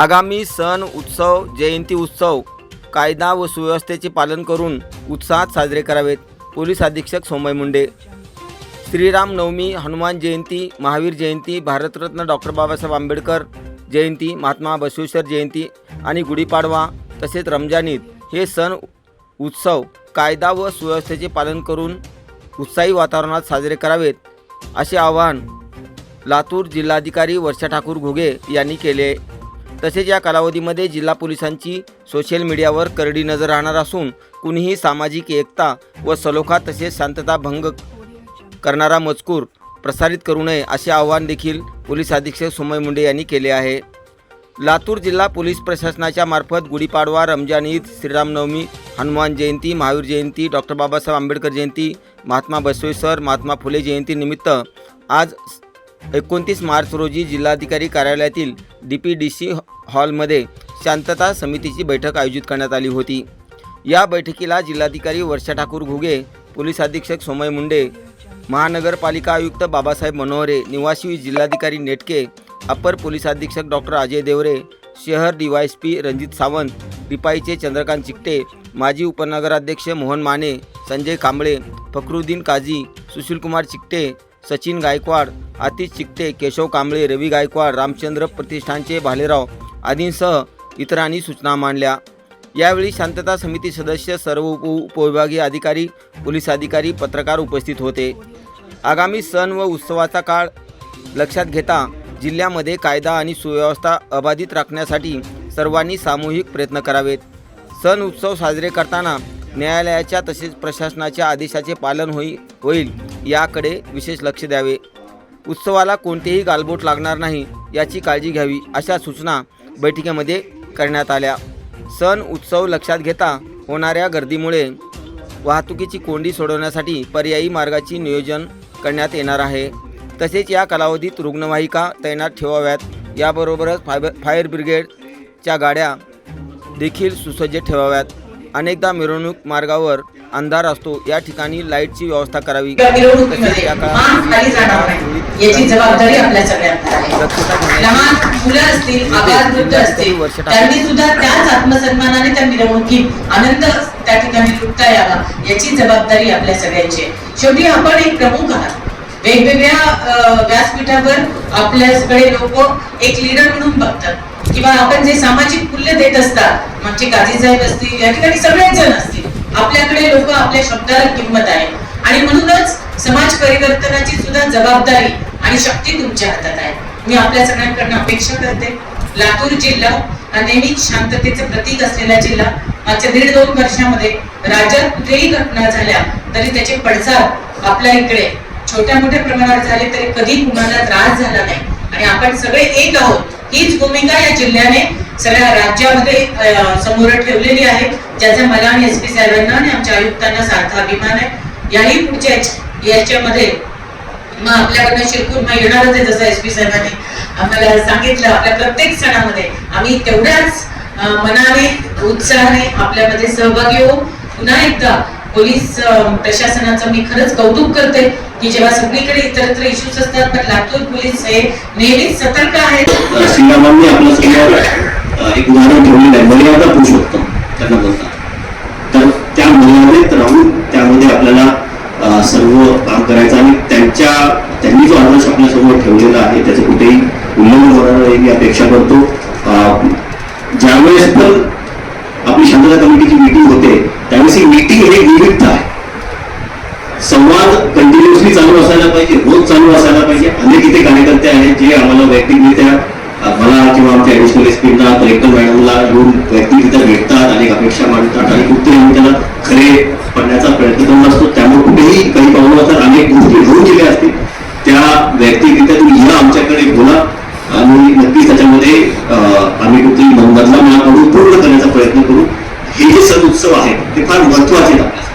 आगामी सण उत्सव जयंती उत्सव कायदा व सुव्यवस्थेचे पालन करून उत्साहात साजरे करावेत. पोलीस अधीक्षक सोमय मुंडे. श्रीराम नवमी हनुमान जयंती महावीर जयंती भारतरत्न डॉक्टर बाबासाहेब आंबेडकर जयंती महात्मा बसवेश्वर जयंती आणि गुढीपाडवा तसेच रमजान ईद हे सण उत्सव कायदा व सुव्यवस्थेचे पालन करून उत्साही वातावरणात साजरे करावेत असे आवाहन लातूर जिल्हाधिकारी वर्षा ठाकूर घुगे यांनी केले तसेच या कालावधीमध्ये जिल्हा पोलिसांची सोशल मीडियावर करडी नजर राहणार असून कुणीही सामाजिक एकता व सलोखा तसेच शांतता भंग करणारा मजकूर प्रसारित करू नये असे आवाहन देखील पोलीस अधीक्षक सोमय मुंडे यांनी केले आहे. लातूर जिल्हा पोलीस प्रशासनाच्या मार्फत गुढीपाडवा रमजान ईद श्रीरामनवमी हनुमान जयंती महावीर जयंती डॉक्टर बाबासाहेब आंबेडकर जयंती महात्मा बसवेश्वर महात्मा फुले जयंती निमित्त आज एकोणतीस मार्च रोजी जिल्हाधिकारी कार्यालयातील डी पी डी सी हॉलमध्ये शांतता समितीची बैठक आयोजित करण्यात आली होती. या बैठकीला जिल्हाधिकारी वर्षा ठाकूर घुगे पोलीस अधीक्षक सोमय मुंडे महानगरपालिका आयुक्त बाबासाहेब मनोहरे निवासी जिल्हाधिकारी नेटके अपर पोलीस अधीक्षक डॉक्टर अजय देवरे शहर डीवायएसपी रणजित सावंत रिपाईचे चंद्रकांत चिकटे माजी उपनगराध्यक्ष मोहन माने संजय कांबळे फखरुद्दीन काझी सुशीलकुमार चिकटे सचिन गायकवाड आतिश चिकटे केशव कांबळे रवी गायकवाड रामचंद्र प्रतिष्ठानचे भालेराव आदींसह इतरांनी सूचना मांडल्या. यावेळी शांतता समिती सदस्य सर्व उप उपविभागीय अधिकारी पोलीस अधिकारी पत्रकार उपस्थित होते. आगामी सण व उत्सवाचा काळ लक्षात घेता जिल्ह्यामध्ये कायदा आणि सुव्यवस्था अबाधित राखण्यासाठी सर्वांनी सामूहिक प्रयत्न करावेत. सण उत्सव साजरे करताना न्यायालयाच्या तसेच प्रशासनाच्या आदेशाचे पालन होई होईल याकडे विशेष लक्ष द्यावे. उत्सवाला कोणतेही गालबोट लागणार नाही याची काळजी घ्यावी अशा सूचना बैठकीमध्ये करण्यात आल्या. सण उत्सव लक्षात घेता होणाऱ्या गर्दीमुळे वाहतुकीची कोंडी सोडवण्यासाठी पर्यायी मार्गाची नियोजन करण्यात येणार आहे. तसेच या कालावधीत रुग्णवाहिका तैनात ठेवाव्यात. याबरोबरच फायबर फायर ब्रिगेडच्या गाड्या देखील सुसज्ज ठेवाव्यात. अनेकदा मिरवणूक मार्गावर अंधार असतो. या ठिकाणी लाईटची व्यवस्था करावी. त्यांनी सुद्धा त्याच आत्मसन्मानाने त्या मिरवणुकीत आनंद त्या ठिकाणी लुटता यावा याची जबाबदारी आपल्या सगळ्यांची आहे. शेवटी आपण एक प्रमुख आहात. वेगवेगळ्या व्यासपीठावर आपल्याकडे लोक एक लीडर म्हणून बघतात. किंवा आपण जे सामाजिक मूल्य देत असतात म्हणजे काजी साहेब असतील या ठिकाणी सगळेच जण असतील आपल्याकडे लोक आपल्या शब्दाला किंमत आहे. आणि म्हणूनच समाज परिवर्तनाची सुद्धा जबाबदारी आणि शक्ती तुमच्या हातात आहे. मी आपल्या सगळ्यांकडनं अपेक्षा करते लातूर जिल्हा हा नेहमीच शांततेचं प्रतीक असलेला जिल्हा. मागच्या दीड दोन वर्षामध्ये राज्यात कुठेही घटना झाल्या तरी त्याचे पडसाद आपल्या इकडे छोट्या मोठ्या प्रमाणात झाले तरी कधी कुणाला त्रास झाला नाही. आणि आपण सगळे एक आहोत. हीच भूमिका या जिल्ह्याने सगळ्या राज्यामध्ये समोर ठेवलेली आहे ज्याचा मला आणि एस पी साहेबांना आणि आमच्या आयुक्तांना सारखा अभिमान आहे. याही पुढच्या याच्यामध्ये मग आपल्याकडनं शिरपूर मग येणारच आहे जसं एस पी साहेबांनी आम्हाला सांगितलं आपल्या प्रत्येक सणामध्ये आम्ही तेवढ्याच मनाने उत्साहाने आपल्यामध्ये सहभागी होऊ. पुन्हा एकदा पोलीस प्रशासनाचं मी खरंच कौतुक करते की जेव्हा सगळीकडे इतरत्र इश्यूज असतात पण लातूर पोलीस हे नेहमीच सतर्क आहेत. मी आपल्यासमोर एक उदाहरण ठेवलेलं आहे मर्यादा पुरुषोत्तम त्यांना बोलतात तर त्या मर्यादेत राहून त्यामध्ये आपल्याला सर्व काम करायचं आणि त्यांच्या त्यांनी जो आदर्श आपल्यासमोर ठेवलेला आहे त्याचं कुठेही उल्लंघन होणार नाही मी अपेक्षा करतो. ज्यावेळेस पण आपली शांतता कमिटीची मीटिंग होते त्यावेळेस ही मीटिंग हे विविध आहे. संवाद कंटिन्युअसली चालू असायला पाहिजे रोज चालू असायला पाहिजे. अनेक इथे कार्यकर्ते आहेत जे आम्हाला वैयक्तिकरित्या मला किंवा आमच्या ऍडिशनल एसपींना कलेक्टर मॅडमला येऊन व्यक्तिरित्या भेटतात अनेक अपेक्षा मांडतात. आणि कुठे आम्ही त्याला खरे पडण्याचा प्रयत्न करत असतो. त्यामुळे कुठेही काही पावलं असतात अनेक गोष्टी होऊन गेल्या असतील. त्या व्यक्तिरित्या तुम्ही या आमच्याकडे बोला. आणि नक्कीच त्याच्यामध्ये आम्ही कुठेही बदला करू पूर्ण करण्याचा प्रयत्न करू. हे जे सण उत्सव आहेत ते फार महत्त्वाचे आहेत. आपल्यासाठी